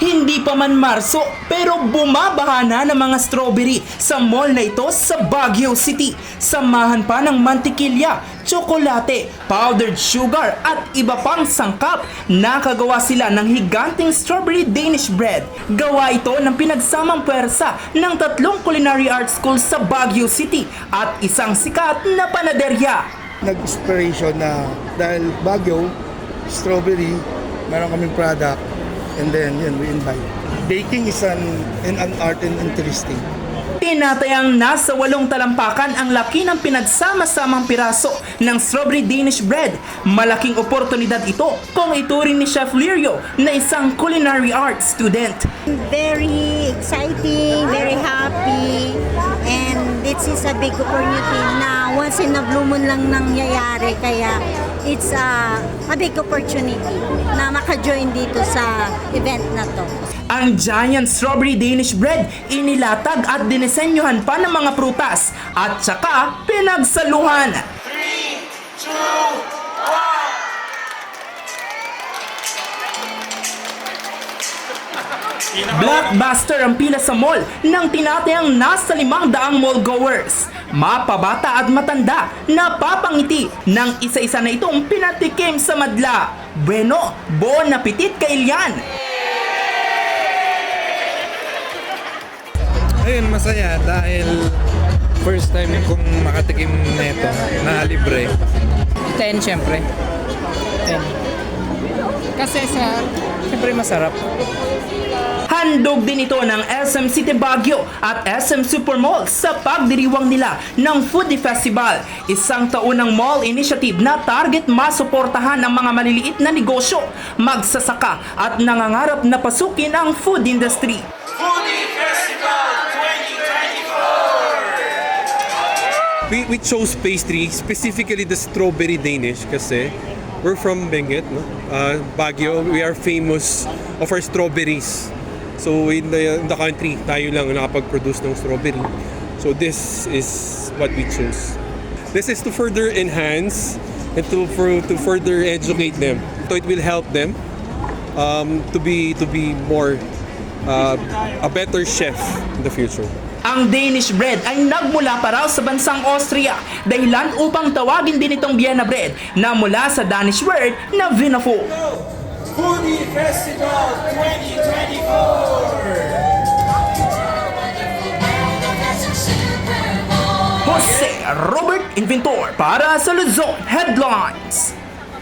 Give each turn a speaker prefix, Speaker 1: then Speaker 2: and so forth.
Speaker 1: Hindi pa man Marso pero bumabaha na ng mga strawberry sa mall na ito sa Baguio City. Samahan pa ng mantikilya, tsokolate, powdered sugar at iba pang sangkap. Nakagawa sila ng higanting strawberry Danish bread. Gawa ito ng pinagsamang pwersa ng tatlong culinary art school sa Baguio City at isang sikat na panaderya.
Speaker 2: nag-inspiration na dahil Baguio, strawberry, meron kaming product, and then yun, we invite. Baking is an, an, an art and interesting.
Speaker 1: Tinatayang nasa walong talampakan ang laki ng pinagsama-samang piraso ng strawberry Danish bread. Malaking oportunidad ito kung ituring ni Chef Lirio na isang culinary arts student.
Speaker 3: very exciting, very happy, and this is a big opportunity na once in a blue moon lang nangyayari. Kaya it's a, a big opportunity na maka-join dito sa event na to.
Speaker 1: Ang giant strawberry Danish bread inilatag at dinisenyohan pa ng mga prutas at saka pinagsaluhan. Blockbuster ang pila sa mall ng tinatayang nasa limang daang mall goers. Mapabata at matanda, napapangiti ng isa-isa na itong pinatikim sa madla. Bueno, bon appetit kay Ilian!
Speaker 4: Ayun, masaya dahil first time kong makatikim na ito na libre.
Speaker 5: 10 syempre. 10. Kasi sa, syempre masarap.
Speaker 1: Handog din ito ng SM City Baguio at SM Supermall sa pagdiriwang nila ng Foodie Festival, isang taunang mall initiative na target masuportahan ang mga maliliit na negosyo, magsasaka at nangangarap na pasukin ang food industry.
Speaker 6: We, we chose pastry, specifically the strawberry Danish kasi we're from Benguet, no? Uh, Baguio. We are famous of our strawberries. So in the, in the country, tayo lang ang nakapag-produce ng strawberry. So this is what we chose. This is to further enhance and to, for, to further educate them. So it will help them um, to be to be more uh, a better chef in the future.
Speaker 1: Ang Danish bread ay nagmula pa raw sa bansang Austria dahilan upang tawagin din itong Vienna bread na mula sa Danish word na vinafo.
Speaker 7: Foodie Festival 2024.
Speaker 1: Jose Robert Inventor para sa Luzon Headlines.